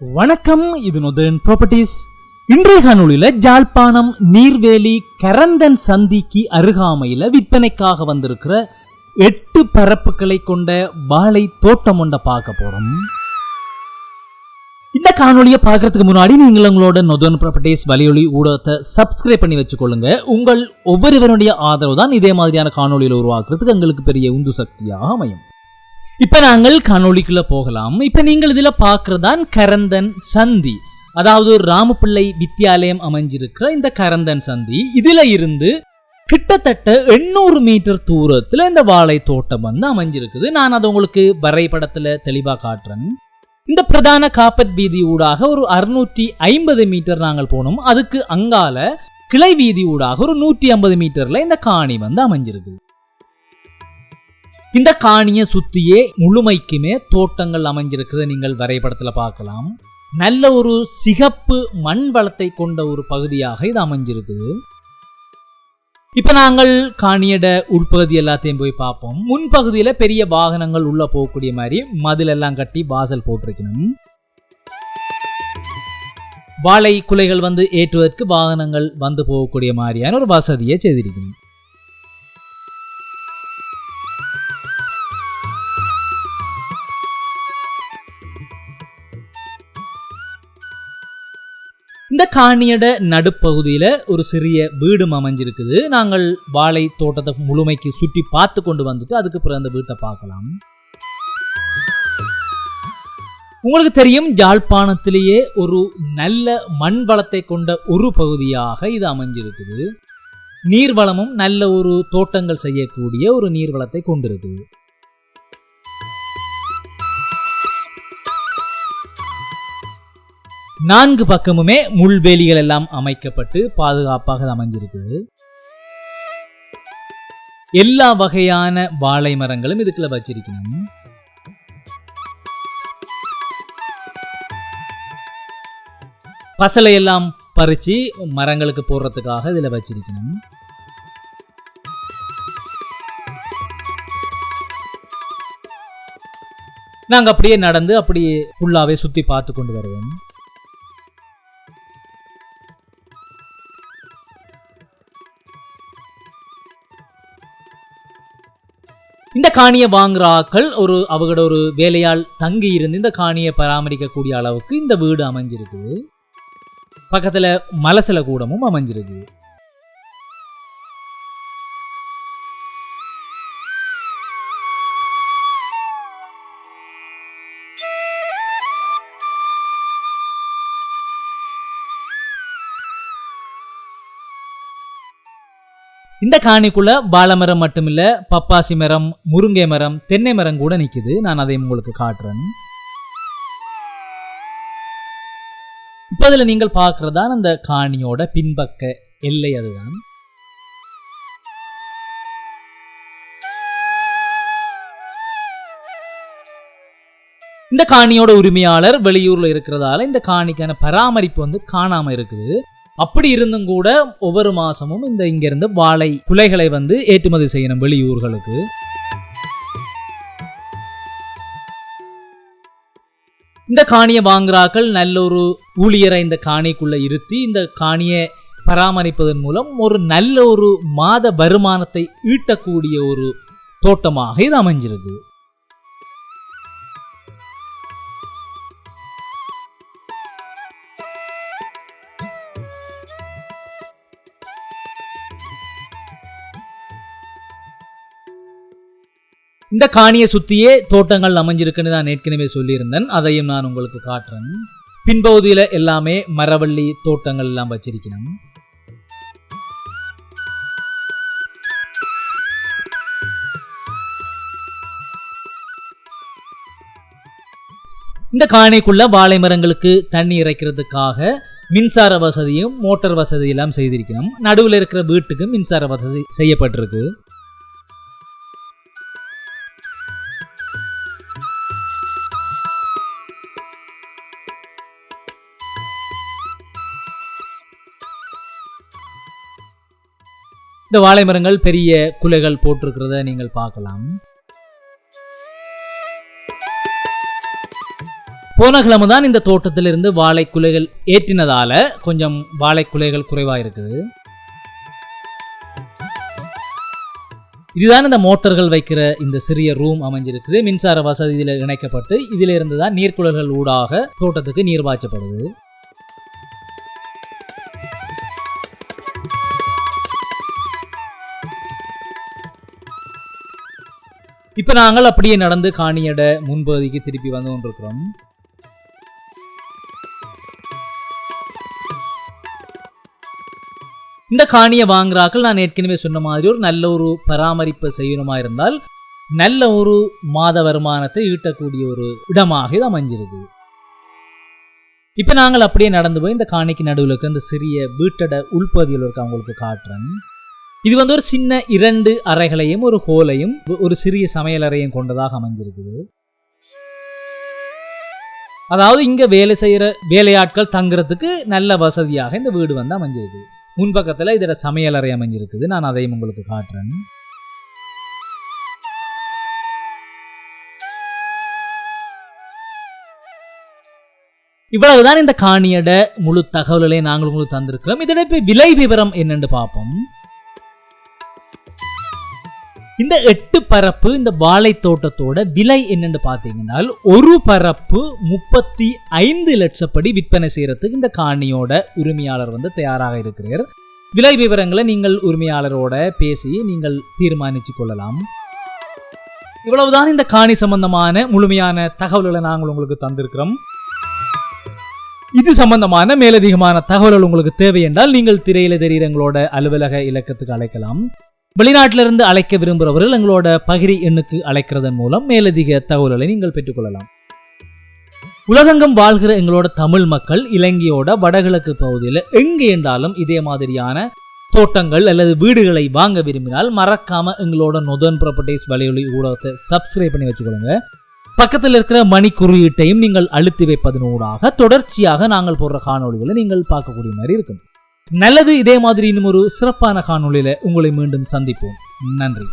வணக்கம் இது நொதன் ப்ராப்பர்ட்டிஸ் இன்றைய காணொளியில ஜாழ்ப்பாணம் நீர்வேலி கரந்தன் சந்திக்கு அருகாமையில விற்பனைக்காக வந்திருக்கிற எட்டு பரப்புகளை கொண்ட வாழை தோட்டம் ஒன்றை பார்க்க போறோம். இந்த காணொலியை பார்க்கறதுக்கு முன்னாடி நீங்கள் உங்களோட நொதன் ப்ராப்பர்ட்டிஸ் வலியொலி ஊடகத்தை சப்ஸ்கிரைப் பண்ணி வச்சுக்கொள்ளுங்க. உங்கள் ஒவ்வொருவருடைய ஆதரவு தான் இதே மாதிரியான காணொலியில் உருவாக்குறதுக்கு எங்களுக்கு பெரிய உந்து சக்தியாக அமையும். இப்ப நாங்கள் காணொளிக்குள்ள போகலாம். இப்ப நீங்கள் இதுல பார்க்கறதான் கரந்தன் சந்தி. அதாவது ராமப்பிள்ளை வித்தியாலயம் அமைஞ்சிருக்கிற இந்த கரந்தன் சந்தி. இதுல இருந்து கிட்டத்தட்ட எண்ணூறு மீட்டர் தூரத்துல இந்த வாழை தோட்டம் வந்து அமைஞ்சிருக்குது. நான் அதை உங்களுக்கு வரைபடத்துல தெளிவா காட்டுறேன். இந்த பிரதான காப்பட் வீதி ஊடாக ஒரு அறுநூற்றி ஐம்பது மீட்டர் நாங்கள் போனோம். அதுக்கு அங்கால கிளை வீதி ஊடாக ஒரு நூற்றி ஐம்பது மீட்டர்ல இந்த காணி வந்து அமைஞ்சிருக்கு இந்த காணியை சுத்தியே முழுமைக்குமே தோட்டங்கள் அமைஞ்சிருக்கிறத நீங்கள் வரைபடத்தில் பார்க்கலாம். நல்ல ஒரு சிகப்பு மண் வளத்தை கொண்ட ஒரு பகுதியாக இது அமைஞ்சிருக்குது இப்ப நாங்கள் காணியட உட்பகுதி எல்லாத்தையும் போய் பார்ப்போம். முன்பகுதியில பெரிய வாகனங்கள் உள்ள போகக்கூடிய மாதிரி மதில் எல்லாம் கட்டி வாசல் போட்டிருக்கணும். வாழை குலைகள் வந்து ஏற்றுவதற்கு வாகனங்கள் வந்து போகக்கூடிய மாதிரியான ஒரு வசதியை செய்திருக்கணும். இந்த காணியட நடுப்பகுதியில் ஒரு சிறிய வீடும் அமைஞ்சிருக்குது. நாங்கள் வாழை தோட்டத்தை முழுமைக்கு சுற்றி பார்த்து கொண்டு வந்துட்டு அதுக்கு பிறகு அந்த வீட்டை பார்க்கலாம். உங்களுக்கு தெரியும் ஜாழ்ப்பாணத்திலேயே ஒரு நல்ல மண் வளத்தை கொண்ட ஒரு பகுதியாக இது அமைஞ்சிருக்குது. நீர்வளமும் நல்ல ஒரு தோட்டங்கள் செய்யக்கூடிய ஒரு நீர்வளத்தை கொண்டிருக்குது. நான்கு பக்கமுமே முள்வேலிகள் எல்லாம் அமைக்கப்பட்டு பாதுகாப்பாக அமைஞ்சிருக்குது. எல்லா வகையான வாழை மரங்களும் இதுக்குள்ள வச்சிருக்கணும். பசலை எல்லாம் பறிச்சு மரங்களுக்கு போடுறதுக்காக இதுல வச்சிருக்கணும். நாங்க அப்படியே நடந்து அப்படியே ஃபுல்லாவே சுத்தி பார்த்து கொண்டு வருவோம். இந்த காணியை வாங்குற ஆக்கள் ஒரு அவங்களோட ஒரு வேலையால் தங்கி இருந்து இந்த காணியை பராமரிக்கக்கூடிய அளவுக்கு இந்த வீடு அமைஞ்சிருக்குது. பக்கத்தில் மலசில கூடமும் அமைஞ்சிருக்குது. இந்த காணிக்குள்ள பாலமரம் மட்டும் இல்ல பப்பாசி மரம் முருங்கை மரம் தென்னை மரம் கூட நிக்குது. நான் அதை உங்களுக்கு காட்டுறேன். இப்போ அதில் நீங்கள் பார்க்குறதான் அந்த காணியோட பின்பக்க எல்லை அதுதான். இந்த காணியோட உரிமையாளர் வெளியூர்ல இருக்கிறதால இந்த காணிக்கான பராமரிப்பு வந்து காணாமல் இருக்குது. அப்படி இருந்தும் கூட ஒவ்வொரு மாசமும் இந்த இங்க இருந்து வாழை குலைகளை வந்து ஏற்றுமதி செய்யணும் வெளியூர்களுக்கு. இந்த காணியை வாங்குறாக்கள் நல்ல ஒரு ஊழியரை இந்த காணிக்குள்ள இருத்தி இந்த காணியை பராமரிப்பதன் மூலம் ஒரு நல்ல ஒரு மாத வருமானத்தை ஈட்டக்கூடிய ஒரு தோட்டமாக இது அமைஞ்சிருக்கு இந்த காணியை சுத்தியே தோட்டங்கள் அமைஞ்சிருக்குன்னு நான் ஏற்கனவே சொல்லியிருந்தேன். அதையும் நான் உங்களுக்கு காட்டுறேன். பின்பகுதியில எல்லாமே மரவள்ளி தோட்டங்கள் எல்லாம் வச்சிருக்கணும். இந்த காணிக்குள்ள வாழை மரங்களுக்கு தண்ணி இறைக்கிறதுக்காக மின்சார வசதியும் மோட்டார் வசதி எல்லாம் செய்திருக்கணும். நடுவில் இருக்கிற வீட்டுக்கு மின்சார வசதி செய்யப்பட்டிருக்கு. இந்த வாழை மரங்கள் பெரிய குலைகள் போட்டிருக்கிறத நீங்கள் பார்க்கலாம். போன கிழமை தான் இந்த தோட்டத்திலிருந்து வாழை குலைகள் ஏற்றினதால கொஞ்சம் வாழை குலைகள் குறைவா இருக்குது இதுதான் இந்த மோட்டர்கள் வைக்கிற இந்த சிறிய ரூம் அமைஞ்சிருக்குது. மின்சார வசதி இதில் இணைக்கப்பட்டு இதிலிருந்து இருந்து தான் நீர்க்குழல்கள் ஊடாக தோட்டத்துக்கு நீர் பாய்ச்சப்படுது. இப்ப நாங்கள் அப்படியே நடந்து காணியட முன்பகுதிக்கு திருப்பி வந்து கொண்டிருக்கிறோம். இந்த காணியை வாங்குறாக்கள் நான் ஏற்கனவே சொன்ன மாதிரி ஒரு நல்ல ஒரு பராமரிப்பு செய்யணுமா இருந்தால் நல்ல ஒரு மாத வருமானத்தை ஈட்டக்கூடிய ஒரு இடமாக இது அமைஞ்சிருக்கு இப்ப நாங்கள் அப்படியே நடந்து போய் இந்த காணிக்கு நடுவில் இருக்க இந்த சிறிய வீட்டட உள்பகுதியில் இருக்க அவங்களுக்கு காட்டுறேன் இது வந்து ஒரு சின்ன இரண்டு அறைகளையும் ஒரு ஹோலையும் ஒரு சிறிய சமையலறையும் கொண்டதாக அமைஞ்சிருக்குது அதாவது இங்க வேலை செய்யற வேலையாட்கள் தங்குறதுக்கு நல்ல வசதியாக இந்த வீடு வந்து அமைஞ்சிருக்கு. முன்பக்கத்துல இதோட சமையலறை அமைஞ்சிருக்குது. நான் அதையும் உங்களுக்கு காட்டுறேன். இவ்வளவுதான் இந்த காணியட முழு தகவல்களை நாங்கள் உங்களுக்கு தந்திருக்கிறோம். இதோட இப்போ விலை விவரம் என்னென்னு பார்ப்போம். இந்த எட்டு பரப்பு இந்த வாழை தோட்டத்தோட விலை என்னன்னு பார்த்தீங்கன்னா ஒரு பரப்பு முப்பத்தி ஐந்து லட்சப்படி விற்பனை செய்யறதுக்கு இந்த காணியோட உரிமையாளர் வந்து தயாராக இருக்கிறார். விலை விவரங்களை நீங்கள் உரிமையாளரோட பேசி நீங்கள் தீர்மானிச்சு கொள்ளலாம். இவ்வளவுதான் இந்த காணி சம்பந்தமான முழுமையான தகவல்களை நாங்கள் உங்களுக்கு தந்திருக்கிறோம். இது சம்பந்தமான மேலதிகமான தகவல்கள் உங்களுக்கு தேவை என்றால் நீங்கள் திரையில தெரிகிற எங்களோட அலுவலக இலக்கத்துக்கு அழைக்கலாம். வெளிநாட்டிலிருந்து அழைக்க விரும்புகிறவர்கள் எங்களோட பகிரி எண்ணுக்கு அழைக்கிறதன் மூலம் மேலதிக தகவல்களை நீங்கள் பெற்றுக்கொள்ளலாம். உலகெங்கும் வாழ்கிற எங்களோட தமிழ் மக்கள் இலங்கையோட வடகிழக்கு பகுதியில் எங்கே என்றாலும் இதே மாதிரியான தோட்டங்கள் அல்லது வீடுகளை வாங்க விரும்பினால் மறக்காம எங்களோட நொதன் ப்ராப்பர்ட்டிஸ் வலையொலி ஊடகத்தை சப்ஸ்கிரைப் பண்ணி வச்சுக்கொள்ளுங்க. பக்கத்தில் இருக்கிற மணி குறியீட்டையும் நீங்கள் அழுத்தி வைப்பதனூடாக தொடர்ச்சியாக நாங்கள் போடுற காணொளிகளை நீங்கள் பார்க்கக்கூடிய மாதிரி இருக்கும். நல்லது இதே மாதிரி இன்னும் ஒரு சிறப்பான காணொலியில உங்களை மீண்டும் சந்திப்போம். நன்றி.